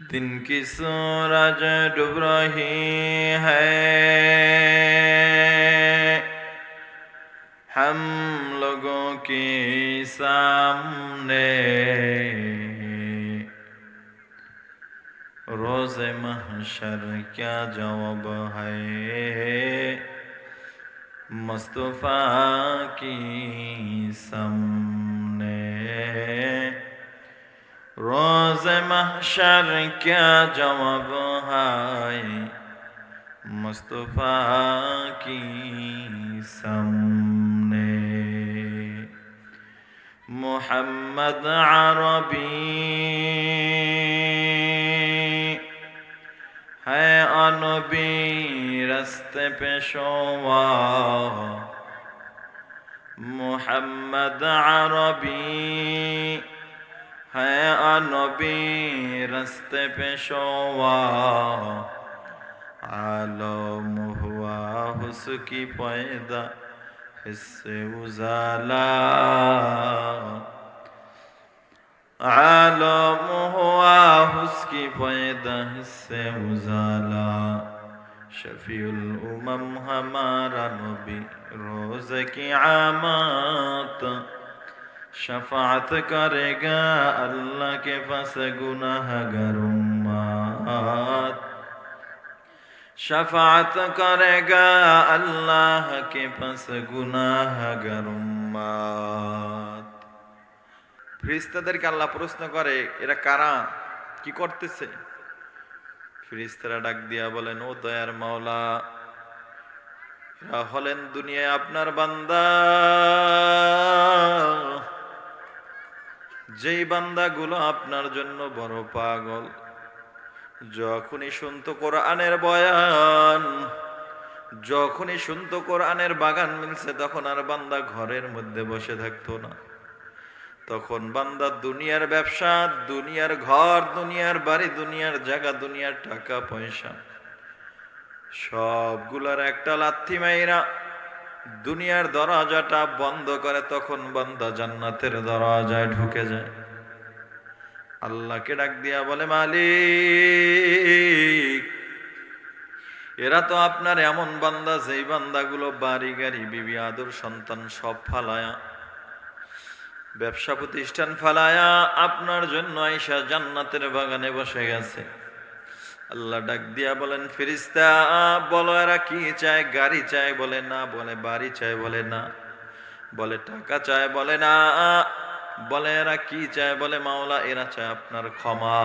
दिन की सूरज डूब रही है? हम लोगों के सामने रोज महशर क्या जवाब है? मुस्तफ़ा की सामने روز محشر کیا جواب ہے مصطفیٰ کی سامنے محمد عربی ہے انبی رستے پہ شوا محمد عربی ہے انبی رستے پہ شوا عالم ہوا حس کی پیدا حصے ازالا عالم ہوا حس کی پیدا حصے ازالا شفیع الامم ہمارا نبی روز کی عامات শফাত করে গা আল্লাহ کے پاس گناہ گر امات شفاعت کرے گا اللہ کے پاس ফিরিস্তাদেরকে আল্লাহ প্রশ্ন করে, এরা কারা? কি করতেছে? ফিরিস্তারা ডাক দিয়া বলেন, ও দয়ার মাওলা, এরা হলেন দুনিয়ায় আপনার বান্দা। যেই বান্দাগুলো আপনার জন্য বড় পাগল, যখনই শুনতো কোরআনের বয়ান, যখনই শুনতো কোরআনের বাগান মিলছে, তখন আর বান্দা ঘরের মধ্যে বসে থাকতো না। তখন বান্দা দুনিয়ার ব্যবসা, দুনিয়ার ঘর, দুনিয়ার বাড়ি, দুনিয়ার জায়গা, দুনিয়ার টাকা, পয়সা, সবগুলার একটা লাথি মাইরা দুনিয়ার দরজাটা বন্ধ করে তখন বান্দা জান্নাতের দরজায় ঢুকে যায়। আল্লাহকে ডাক দিয়া বলে, মালিক, এরা তো আপনার এমন বান্দা, যেই বান্দাগুলো বাড়ি, গাড়ি, বিবি, আদর, সন্তান সব ফালায়া, ব্যবসা প্রতিষ্ঠান ফালায়া, আপনার জন্য আইসা জান্নাতের বাগানে বসে গেছে। আল্লাহ ডাক দিয়া বলেন ফিরিস্তা বলো এরা কি চায়? গাড়ি চায় বলে না, বলে বাড়ি চায় বলে না, বলে টাকা চায় বলে না, বলে এরা কি চায় বলে মাওলা, এরা চায় আপনার ক্ষমা,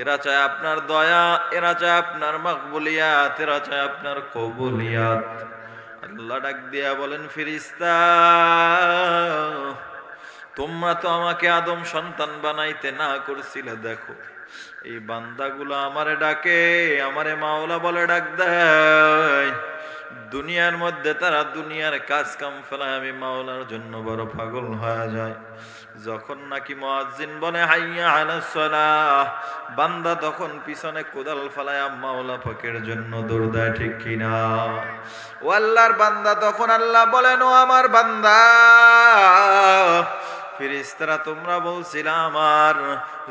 এরা চায় আপনার দয়া, এরা চায় আপনার মকবুলিয়াত, এরা চায় আপনার কবুলিয়াত। আল্লাহ ডাক দিয়া বলেন ফিরিস্তা তোমরা তো আমাকে আদম সন্তান বানাইতে না করছিলে, দেখো। এই বান্দাগুলো আমারে ডাকে, আমারে মাওলা বলে ডাক দেয়। দুনিয়ার মধ্যে তারা দুনিয়ার কাজ কাম ফেলায়, আমি মাওলার জন্য বড় পাগল হয়ে যায়। যখন নাকি মুয়াজ্জিন বলে, হাইয়া আলা সালাহ। বান্দা তখন পিছনে কোদাল ফেলায় মাওলা পাকের জন্য দৌড় দেয়, ঠিক কিনা? ও আল্লাহর বান্দা, তখন আল্লাহ বলেন, ও আমার বান্দা ফিরিস্তারা তোমরা বলছিলাম, আমার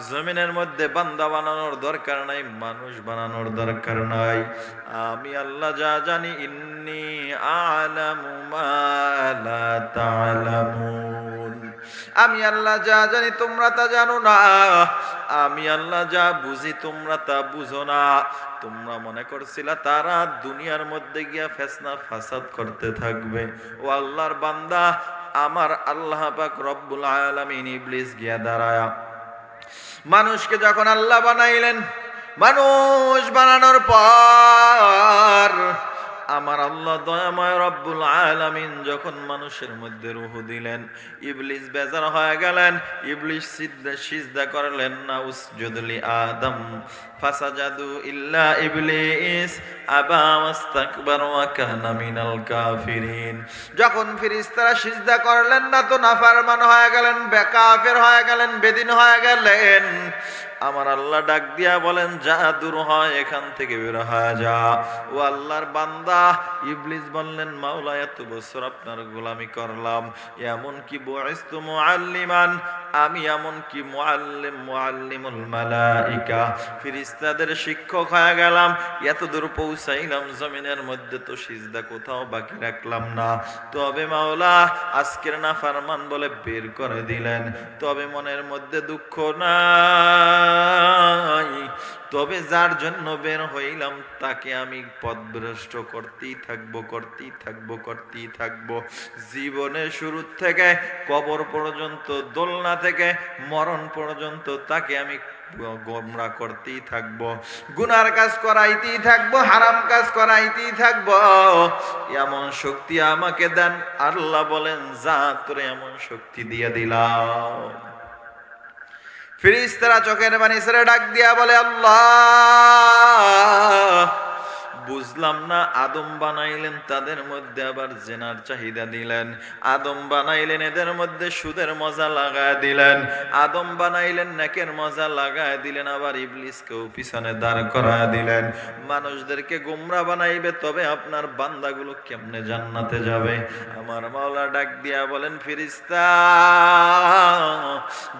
জমিনের মধ্যে বান্দা বানানোর দরকার নাই, মানুষ বানানোর দরকার নাই। আমি আল্লাহ যা জানি, ইন্নি আলামু আমি আল্লাহ যা জানি, তোমরা তা জানো না। আমি আল্লাহ যা বুঝি, তোমরা তা বুঝো না। তোমরা মনে করছিলা, তারা দুনিয়ার মধ্যে গিয়া ফেসনা, ফাসাদ করতে থাকবে। ও আল্লাহর বান্দা আমার আল্লাহ পাক রব্বুল আলামিন ইবলিস গিয়া দাঁড়ায়া। মানুষকে যখন আল্লাহ বানাইলেন, মানুষ বানানোর পর আমার আল্লাহ দয়াময় রব্বুল আলামিন যখন মানুষের মধ্যে রুহ দিলেন, ইবলিস বেজার হয়ে গেলেন, ইবলিস সিদ্ধা সিজদা করলেন না উসজুদলি আদম, ফাসাজাদু ইল্লা ইবলিস, আবা ওয়াস্তাকবার ওয়া কানা মিনাল কাফিরিন। যখন ফেরেশতারা সিজদা করলেন না তো নাফরমান হয়ে গেলেন, বেকাফের হয়ে গেলেন, বেদিন হয়ে গেলেন আমার আল্লাহ ডাক দিয়া বলেন, যা দূর হয় এখান থেকে বের হয়ে যা। ও আল্লাহর বান্দা, ইবলিস বললেন, মাওলা, এত বছর আপনার গোলামি করলাম। এমন কি বয়স তো মুআল্লিমান? আমি এমন কি মুআল্লিম, মুআল্লিমুল মালাইকা? ফিরিস্তাদের শিক্ষক হয়ে গেলাম। এত দূর পৌঁছাইলাম, জমিনের মধ্যে তো সিজদা কোথাও বাকি রাখলাম না। তবে মাওলা, আজকের না ফারমান বলে বের করে দিলেন। তবে মনের মধ্যে দুঃখ নাই। তবে যার জন্য বের হইলাম, তাকে আমি পদভ্রষ্ট করতেই থাকব করতেই থাকব করতেই থাকব। জীবনের শুরু থেকে, কবর পর্যন্ত, দোলনা থেকে, মরণ পর্যন্ত তাকে আমি গোমরা করতেই থাকব। গুনার কাজ করাইতেই থাকব, হারাম কাজ করাইতেই থাকব। এমন শক্তি আমাকে দেন, আল্লাহ বলেন, যা তোরে এমন শক্তি দিয়ে দিলাম। ফিরিস্তারা চোখের বাণী ছেড়ে ডাক দিয়া বলে আল্লাহ! বুঝলাম না, আদম বানাইলেন তাদের মধ্যে আবার জেনার চাহিদা দিলেন। আদম বানাইলেন এদের মধ্যে সুদের মজা লাগায় দিলেন। আদম বানাইলেন নেকের মজা লাগায় দিলেন, আবার ইবলিসকেও পিছনে দাঁড় করায় দিলেন। মানুষদেরকে গোমরা বানাইবে, তবে আপনার বান্দাগুলো কেমনে জান্নাতে যাবে? আমার মাওলা ডাক দিয়া বলেন ফিরিস্তা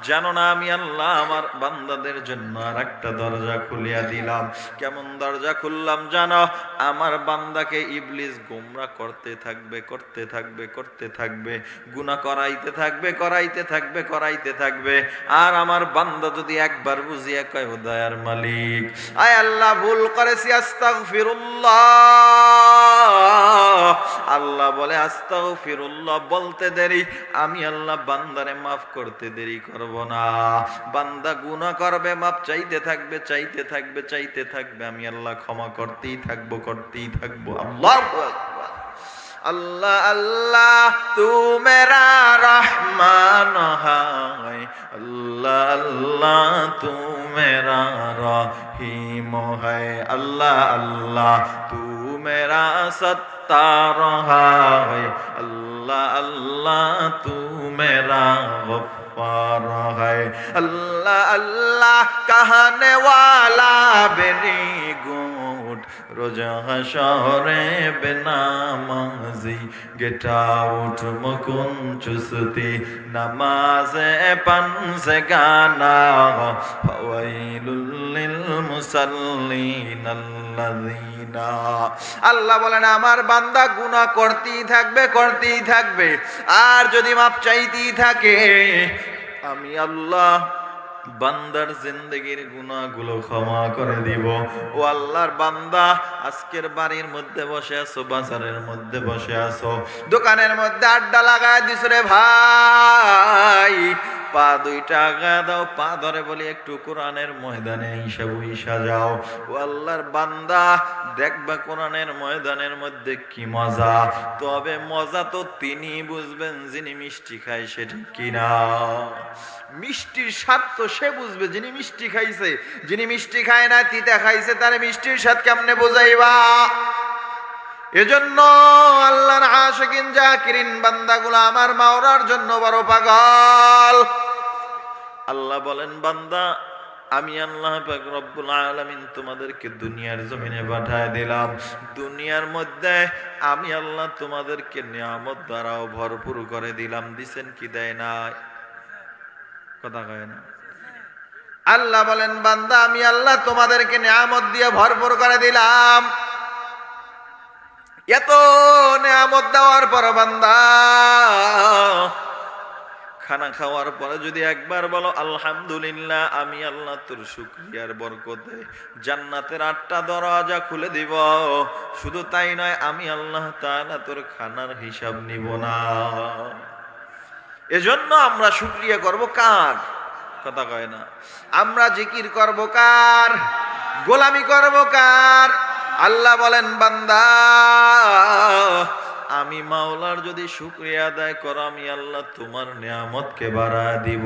জানো না আমি আল্লাহ আমার বান্দাদের জন্য আর একটা দরজা খুলিয়া দিলাম। কেমন দরজা খুললাম জানো? আমার বান্দাকে ইবলিস গোমরা করতে থাকবে করতে থাকবে করতে থাকবে গুনা করাইতে থাকবে করাইতে থাকবে করাইতে থাকবে। আর আমার বান্দা যদি একবার বুঝিয়া কয়, হুদায়ার দয়ার মালিক। আয় আল্লাহ, ভুল করেছি, আস্তাগফিরুল্লাহ। আল্লাহ বলে আস্তাও ফিরুল্লাহ বলতে দেরি। আমি আল্লাহ বান্দারে মাফ করতে দেরি করব না। বান্দা গুণা করবে মাপ চাইতে থাকবে চাইতে থাকবে চাইতে থাকবে। আমি আল্লাহ ক্ষমা করতেই থাকব করতেই থাকব। আল্লাহ আল্লাহ আল্লাহ তু রহমান হায়। আল্লাহ আল্লাহ তু রহিম হায়। আল্লাহ আল্লাহ তু मेरा सत्तार है अल्लाह अल्लाह तू मेरा गफ्फार है अल्लाह अल्लाह कहने वाला बेरी गुट রোজ হাসরে বেনামাজি গেট আউট মুকুন চুসতি। নামাজে পানসে গানা ফাওয়াইলুল লিল মুসাল্লিন আল্লাযিনা আল্লাহ বলেন, আমার বান্দা গুনাহ করতেই থাকবে করতেই থাকবে। আর যদি মাপ চাইতেই থাকে, আমি আল্লাহ বান্দার জিন্দগির গুনাহগুলো ক্ষমা করে দিব। ও আল্লাহর বান্দা, আজকের বাড়ির মধ্যে বসে আছো, বাজারের মধ্যে বসে আছো, দোকানের মধ্যে আড্ডা লাগায় দিছ রে ভাই। পা দুইটা আগা দাও, পা ধরে বলি একটু কোরআনের ময়দানে হিসাব হিসা যাও। ও আল্লাহর বান্দা, দেখবা কোরআনের ময়দানের মধ্যে কি মজা। তবে মজা তো তিনি বুঝবেন যিনি মিষ্টি খায় সেটা কিনা। মিষ্টির স্বাদ তো সে বুঝবে যিনি মিষ্টি খাইছে। যিনি মিষ্টি খায় না তিতা খাইছে, তার মিষ্টির স্বাদ কেমনে বোঝাইবা? এজন্য আল্লাহর আশিকিন জাকিরিন বান্দাগুলো আমার মাওরার জন্য বড় পাগল। আল্লাহ বলেন, বান্দা, আমি আল্লাহ পাক রব্বুল আলামিন তোমাদেরকে দুনিয়ার জমিনে পাঠায় দিলাম। দুনিয়ার মধ্যে আমি আল্লাহ তোমাদেরকে নিয়ামত দ্বারাও ভরপুর করে দিলাম। দিছেন কি দেয় না কথা কয় না। আল্লাহ বলেন, বান্দা, আমি আল্লাহ তোমাদেরকে নিয়ামত দিয়ে ভরপুর করে দিলাম। এত নিয়ামত দেওয়ার পর বান্দা, খানা খাওয়ার পরে যদি একবার বলো, আলহামদুলিল্লাহ, আমি আল্লাহ তোর শুক্রিয়ার বরকতে জান্নাতের আটটা দরজা খুলে দিব। শুধু তাই নয়, আমি আল্লাহ তাআলা তোর খানার হিসাব নিব না। এজন্য আমরা শুক্রিয়া করব কার? কথা কয় না। আমরা জিকির করব কার? গোলামি করব কার? আল্লাহ বলেন বান্দা আমি মাওলার যদি শুক্রিয়া আদায় করো, আমি আল্লাহ তোমার নিয়ামতকে বাড়া দিব।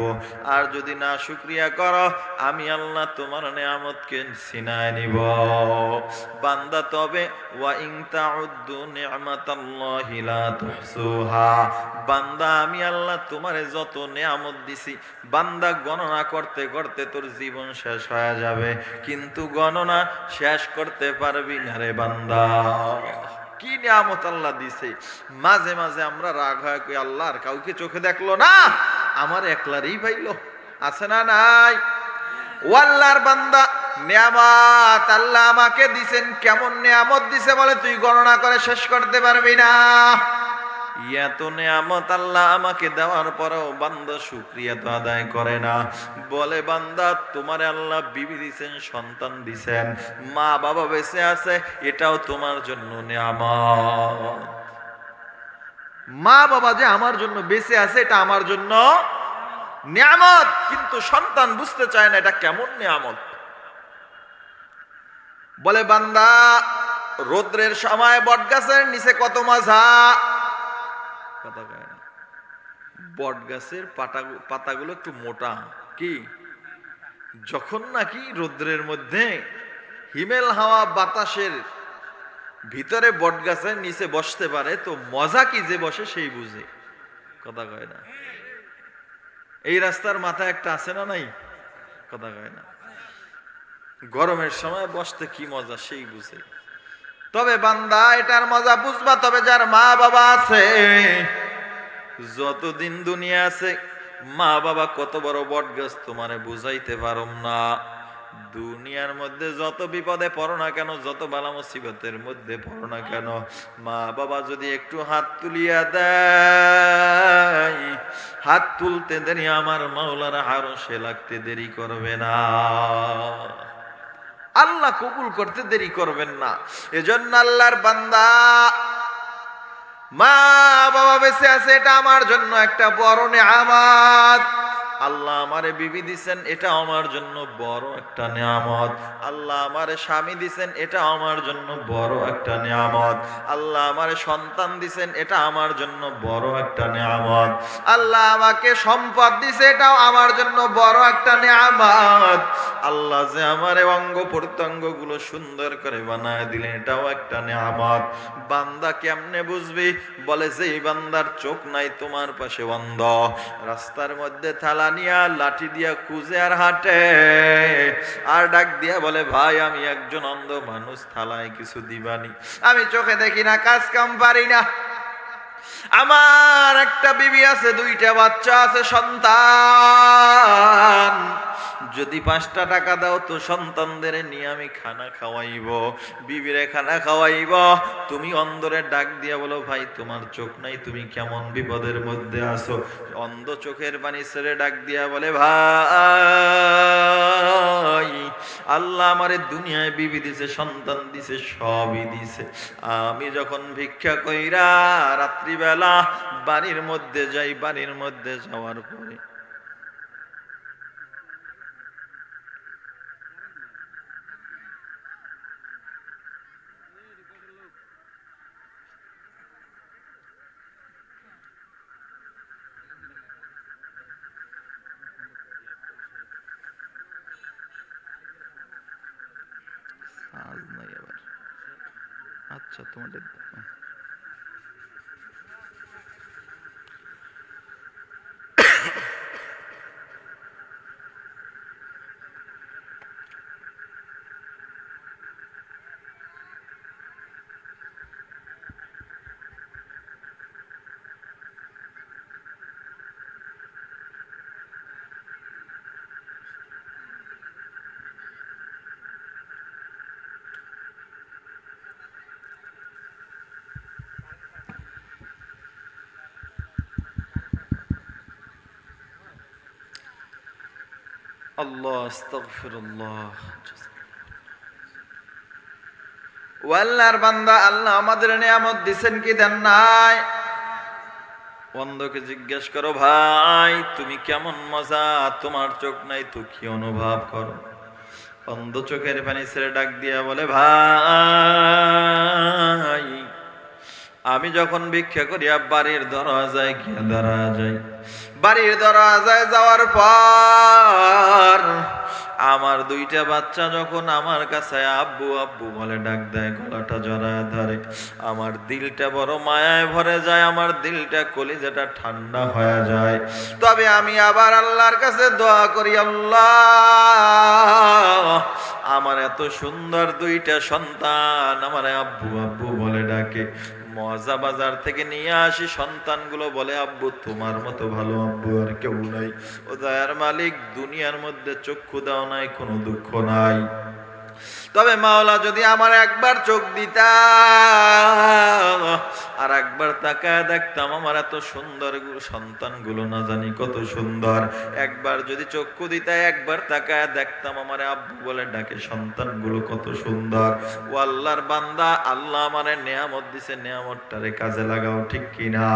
আর যদি না শুক্রিয়া করো, আমি আল্লাহ তোমার নিয়ামতকে সিনায় নিব। বান্দা তবে বান্দা, আমি আল্লাহ তোমারে যত নিয়ামত দিছি, বান্দা গণনা করতে করতে তোর জীবন শেষ হয়ে যাবে। কিন্তু গণনা শেষ করতে পারবি না রে বান্দা। কি নিয়ামত আল্লাহ দিছে? মাঝে মাঝে আমরা রাগ হয়, কই আল্লাহর কাউকে চোখে দেখল না। আমার একলারই পাইলো। আছে না নাই? ও আল্লাহর বান্দা, নিয়ামত আল্লাহ আমাকে দিছেন, কেমন নিয়ামত দিছে বলে তুই গণনা করে শেষ করতে পারবি না। এত নিয়ামত আল্লাহ আমাকে দেওয়ার পরেও বান্দা শুক্রিয়া তো আদায় করে না। বলে, বান্দা, তোমার আল্লাহ বিবি দিছেন, সন্তান দিছেন। মা বাবা বেঁচে আছে, এটাও তোমার জন্য নিয়ামত। মা বাবা যে আমার জন্য বেঁচে আছে, এটা আমার জন্য নিয়ামত। কিন্তু সন্তান বুঝতে চায় না, এটা কেমন নিয়ামত? বলে, বান্দা, রোদ্রের সময় বটগাছের নিচে কত মাজা। কথা কয় না। বট গাছের পাতা পাতাগুলো একটু মোটা। কি? যখন নাকি রোদ্রের মধ্যে হিমেল হাওয়া বাতাসের ভিতরে বট গাছের নিচে বসতে পারে, তো মজা কি যে বসে সেই বুঝে। কথা কয় না। এই রাস্তার মাথায় একটা আছে না নাই? কথা কয় না। গরমের সময় বসতে কি মজা সেই বুঝে। তবে বান্দা, এটার মজা বুঝবা, তবে যার মা বাবা আছে, যতদিন দুনিয়া আছে মা বাবা কত বড় বট গাছ তোমারে বুঝাইতে পারম না। দুনিয়ার মধ্যে যত বিপদে পড়ো না কেন, যত বালা মুসিবতের মধ্যে পড়ো না কেন মা বাবা যদি একটু হাত তুলিয়া দেয়, হাত তুলতে দেরি, আমার মাওলার আরও সে লাগতে দেরি করবে না। আল্লাহ কবুল করতে দেরি করবেন না। এজন্য আল্লাহর বান্দা মা বাবা বেঁচে আছে, এটা আমার জন্য একটা বড় নেয়ামত। আল্লাহ আমারে বিবি দিছেন, এটা আমার জন্য বড় একটা নিয়ামত। আল্লাহ আমারে স্বামী দিছেন, এটা আমার জন্য বড় একটা নিয়ামত। আল্লাহ আমারে সন্তান দিছেন, এটা আমার জন্য বড় একটা নিয়ামত। আল্লাহ আমাকে সম্পদ দিছে, এটাও আমার জন্য বড় একটা নিয়ামত। আল্লাহ যে আমার অঙ্গ প্রত্যঙ্গগুলো সুন্দর করে বানায় দিলেন, এটাও একটা নিয়ামত। বান্দা কেমনে বুঝবি? বলে যে বান্দার চোখ নাই, তোমার পাশে বন্ধ রাস্তার মধ্যে থালা নিয়া লাঠি দিয়া খুঁজে আর হাঁটে, আর ডাক দিয়া বলে, ভাই, আমি একজন অন্ধ মানুষ, থালায় কিছু দিবানি। আমি চোখে দেখি না, কাজ কাম পারি না। আমার একটা বিবি আছে, দুইটা বাচ্চা আছে, সন্তান। যদি পাঁচটা টাকা দাও তো সন্তানদের নিয়ে আমি খানা খাওয়াইব, বিবিরে খানা খাওয়াইব। তুমি অন্ধরে ডাক দিয়া বলো, ভাই, তোমার চোখ নাই, তুমি কেমন বিপদের মধ্যে আছো? অন্ধ চোখের পানি ছেড়ে ডাক দিয়া বলে, ভাই, আল্লাহ আমারে দুনিয়ায় বিবি দিছে, সন্তান দিছে, সবই দিছে। আমি যখন ভিক্ষা কইরা রাত্রিবেলা বাড়ির মধ্যে যাই, বাড়ির মধ্যে যাওয়ার পরে আজ নাই আবার আচ্ছা তোমাদের আল্লাহ, আস্তাগফিরুল্লাহ। ও আল্লাহর বান্দা আল্লাহ আমাদের নিয়ামত দিছেন কি দেন নাই? অন্ধকে জিজ্ঞেস করো, ভাই, তুমি কেমন মজা? তোমার চোখ নাই তো কি অনুভব করো? অন্ধ চোখের পানি ছেড়ে ডাক দিয়া বলে, ভাই আমি যখন ভিক্ষা করিয়া বাড়ির দরজায় গিয়ে দাঁড়া যাই। বাড়ির দরজায় যাওয়ার পর আমার দুইটা বাচ্চা যখন আমার কাছে আব্বু আব্বু বলে, ডাক দেয়, গলাটা জড়ায় ধরে। আমার দিলটা বড় মায়ায় ভরে যায়, আমার দিলটা কলিজাটা ঠান্ডা হয়ে যায়। তবে আমি আবার আল্লাহর কাছে দোয়া করি, আল্লাহ, আমার এত সুন্দর দুইটা সন্তান আমার আব্বু আব্বু বলে ডাকে। মজা বাজার থেকে নিয়ে আসি, সন্তানগুলো বলে, আব্বু, তোমার মতো ভালো আব্বু আর কেউ নাই। ও দয়ার মালিক, দুনিয়ার মধ্যে চক্ষু দাও নাই, কোনো দুঃখ নাই। তবে মাওলা, যদি আমার একবার চোখ দিতা আর একবার তাকায় দেখতাম আমার এত সুন্দর সন্তানগুলো না জানি কত সুন্দর। একবার যদি চক্ষু দিতা একবার তাকায় দেখতাম আমার আব্বু বলে ডাকে, সন্তানগুলো কত সুন্দর। ও আল্লাহর বান্দা, আল্লাহ আমার নেয়ামত দিছে, নেয়ামতটারে কাজে লাগাও, ঠিক কিনা?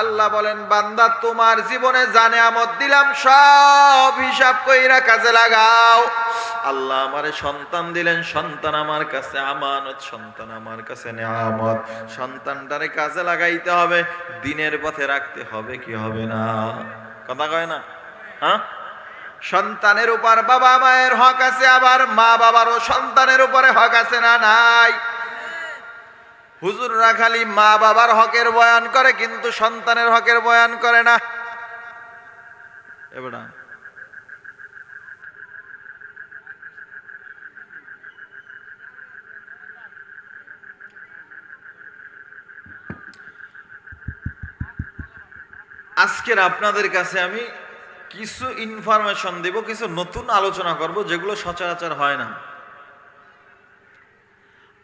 আল্লাহ বলেন, বান্দা, তোমার জীবনে যা নেয়ামত দিলাম, সব হিসাব কইরা কাজে লাগাও। আল্লাহ আমারে সন্তান দিলেন, সন্তান আমার কাছে আমানত, সন্তান আমার কাছে নেয়ামত। সন্তানটারে কাজে লাগাইতে হবে, দিনের পথে রাখতে হবে, কি হবে না? কথা কয় না? হ্যাঁ? সন্তানের উপর বাবা মায়ের হক আছে, আবার মা বাবারও সন্তানের উপরে হক আছে না নাই? হুজুররা খালি মা বাবার হকের বয়ান করে, কিন্তু সন্তানের হকের বয়ান করে না। এবার আজকের আপনাদের কাছে আমি কিছু ইনফরমেশন দেব, কিছু নতুন আলোচনা করব, যেগুলো সচরাচর হয় না।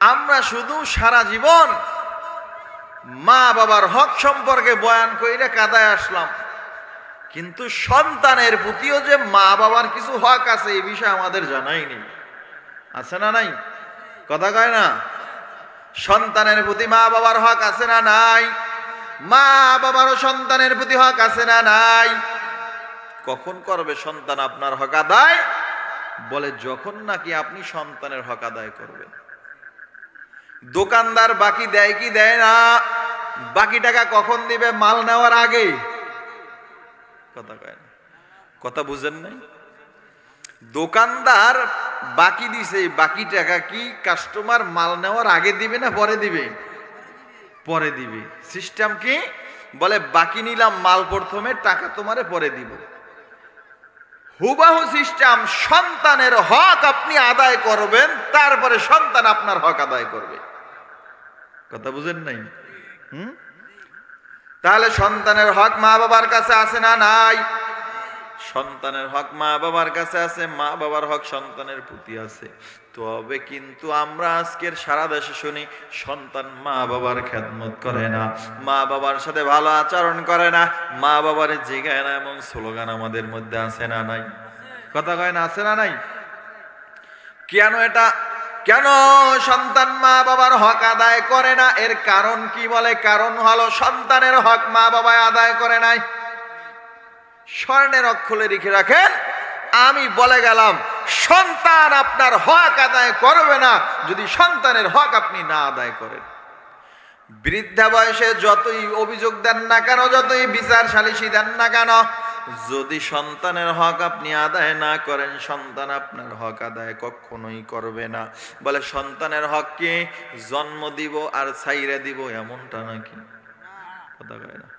আমরা শুধু সারা জীবন মা বাবার হক সম্পর্কে বয়ান কইরে কাদায় আসলাম। কিন্তু সন্তানের প্রতিও যে মা বাবার কিছু হক আছে, এই বিষয়ে আমাদের জানাই নেই। আছে না নাই? কথা কয় না? সন্তানের প্রতি মা বাবার হক আছে না নাই? মা বাবারও সন্তানের প্রতি হক আছে না নাই? কখন করবে সন্তান আপনার হক আদায়? বলে, যখন নাকি আপনি সন্তানের হক আদায় করবেন। দোকানদার, বাকি দেয় কি দেয় না? বাকি টাকা কখন দিবে? মাল নেওয়ার আগে? কথা কয় না। কথা বুঝেন নাই? দোকানদার, বাকি দিছে, বাকি টাকা কি কাস্টমার মাল নেওয়ার আগে দিবে না পরে দিবে? পরে দিবে। সিস্টেম কি? বলে, বাকি নিলাম মাল প্রথমে, টাকা তোমারে পরে দিব। হুবাহু সিস্টেম সন্তানের হক আপনি আদায় করবেন, তারপরে সন্তান আপনার হক আদায় করবে। কথা বুঝেন নাই? হুম? তাহলে সন্তানের হক মা বাবার কাছে আছে না নাই? সন্তানের হক মা বাবার কাছে আছে মা বাবার হক সন্তানের প্রতি আছে। তবে কিন্তু আমরা আজকের সারা দেশে শুনি, সন্তান মা বাবার খেদমত করে না মা বাবার সাথে ভালো আচরণ করে না মা বাবার জিগায় না এমন স্লোগান আমাদের মধ্যে আছে না নাই? কথা কয় না, আছে না নাই? কেন এটা, কেন সন্তান মা বাবার হক আদায় করে না? এর কারণ কি বলে? কারণ হলো সন্তানের হক মা বাবায় আদায় করে নাই। স্বর্ণের অক্ষরে লিখে রাখেন, আমি বলে গেলাম, সন্তান আপনার হক আদায় করবে না, যদি সন্তানের হক আপনি না আদায় করেন। বৃদ্ধা বয়সে যতই অভিযোগ দেন না কেন, যতই বিচার সালিশি দেন না কেন, যদি সন্তানের হক আপনি আদায় না করেন, সন্তান আপনার হক আদায় কখনোই করবে না। বলে, সন্তানের হক কি? জন্ম দিব আর ছাইরে দিব, এমনটা নাকি? কথা কয় না।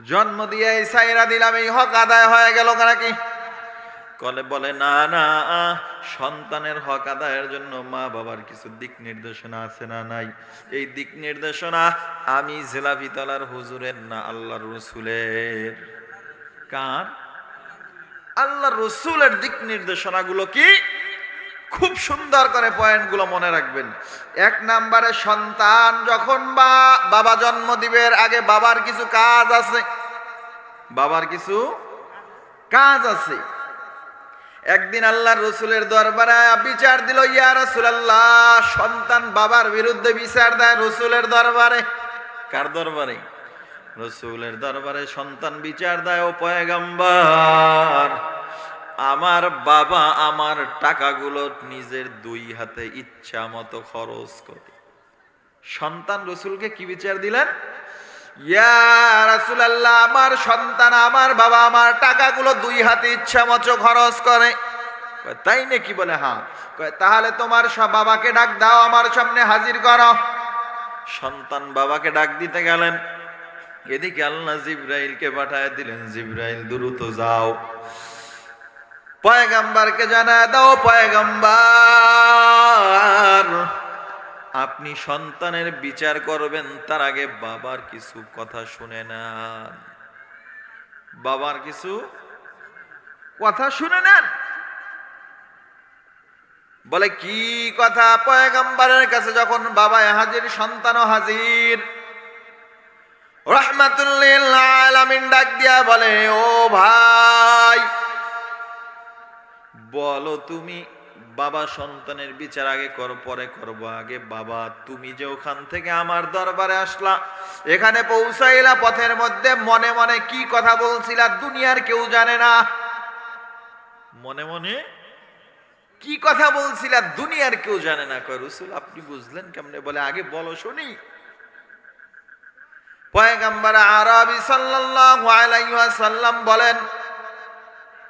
জন্ম দিয়ে সাইরা দিলাম, এই হক আদায় হয়ে গেল নাকি কলে বলে, না না, সন্তানের হক আদায়ের জন্য মা বাবার কিছু দিক নির্দেশনা আছে না নাই? এই দিক নির্দেশনা আমি জেলাপি তলার হুজুরের না আল্লাহ রসুলের। কার? আল্লাহ রসুলের দিক নির্দেশনাগুলো কি? খুব সুন্দর করে পয়েন্টগুলো মনে রাখবেন। এক নাম্বারে সন্তান যখন বা, বাবা জন্ম দিবের আগে বাবার কিছু কাজ আছে। বাবার কিছু কাজ আছে। একদিন আল্লাহ রসুলের দরবারে বিচার দিল, ইয়া রসুলাল্লাহ, সন্তান বাবার বিরুদ্ধে বিচার দেয় রসুলের দরবারে। কার দরবারে? রসুলের দরবারে সন্তান বিচার দেয় ও পয়গাম্বার। আমার বাবা আমার টাকাগুলো নিজের দুই হাতে ইচ্ছা মতো খরচ করে। সন্তান রসুলকে কি বিচার দিলেন? আমার সন্তান, আমার বাবা আমার টাকাগুলো দুই হাতে ইচ্ছা মতো খরচ করে। তাই নাকি বলে? হ্যাঁ। তাহলে তোমার বাবাকে ডাক দাও, আমার সামনে হাজির করো। সন্তান বাবাকে ডাক দিতে গেলেন। এদিকে আল্লাহ জিব্রাইলকে পাঠায় দিলেন, জিব্রাইল, দ্রুত যাও। পয়গাম্বারকে জানায় দাও পয়গাম্বার। আপনি সন্তানের বিচার করবেন, তার আগে বাবার কিছু কথা শুনে নেন। বাবার কিছু কথা শুনে নেন। বলে, কি কথা? পয়গম্বরের কাছে যখন বাবা হাজির, সন্তানও হাজির। রহমাতুল্লিল আলামিন ডাক দিয়া বলে, ও ভাই বলো তুমি, বাবা সন্তানের বিচার আগে কর, পরে করব আগে। বাবা, তুমি যে ওখান থেকে আমার দরবারে আসলা, এখানে পৌঁছাইলা পথের মধ্যে মনে মনে কি কথা বলছিলা দুনিয়ার কেউ জানে না। মনে মনে কি কথা বলছিলা দুনিয়ার কেউ জানে না। কয় আপনি বুঝলেন কেমনে? বলে, আগে বলো শুনি। পয়গাম্বার আরবি ওয়াসাল্লাম বলেন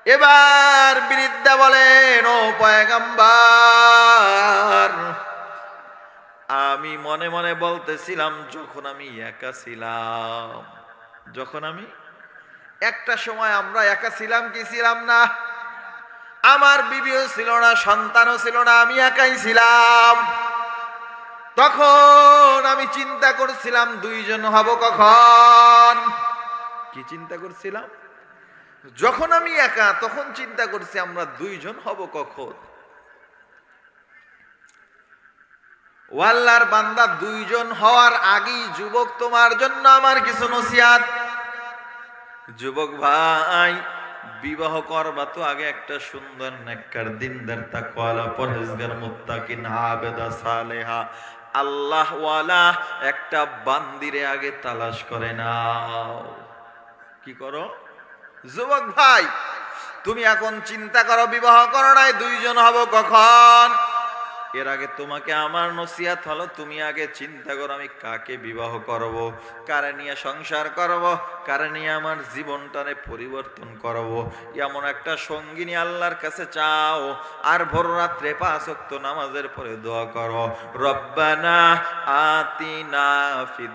এবার বৃদ্ধা বলেন, ও পয়গাম্বার, আমি মনে মনে বলতেছিলাম, যখন আমি একা ছিলাম। যখন আমি একটা সময় আমরা একা ছিলাম, কি ছিলাম না? আমার বিবিও ছিল না, সন্তানও ছিল না, আমি একাই ছিলাম। তখন আমি চিন্তা করছিলাম, দুইজন হব কখন? কি চিন্তা করছিলাম? যখন আমি একা, তখন চিন্তা করছি আমরা দুইজন হব কখন? ওয়াল্লার বান্দা, দুইজন হওয়ার আগেই যুবক তোমার জন্য আমার কিছু নসিয়াত যুবক ভাই, বিবাহ করবা তো আগে একটা সুন্দর নেককার দিনদার তাকওয়ালা, পরহেজগার, মুত্তাকিন, আবেদা, সালেহা। আল্লাহ ওয়ালা একটা বান্দিরে আগে তালাশ করে নাও। কি করো? যুবক ভাই, তুমি এখন চিন্তা করো, বিবাহ করো নাই, দুইজন হব কখন? এর আগে তোমাকে আমার নসিহাত হলো, তুমি আগে চিন্তা করো আমি কাকে বিবাহ করব, কারে নিয়ে সংসার করব, কারে নিয়ে আমার জীবনটারে পরিবর্তন করব। এমন একটা সঙ্গিনী আল্লাহর কাছে চাও, আর ভোর রাত্রে পাঁচ ওয়াক্ত নামাজের পরে দোয়া করো, রব্বানা আতিনা ফিদ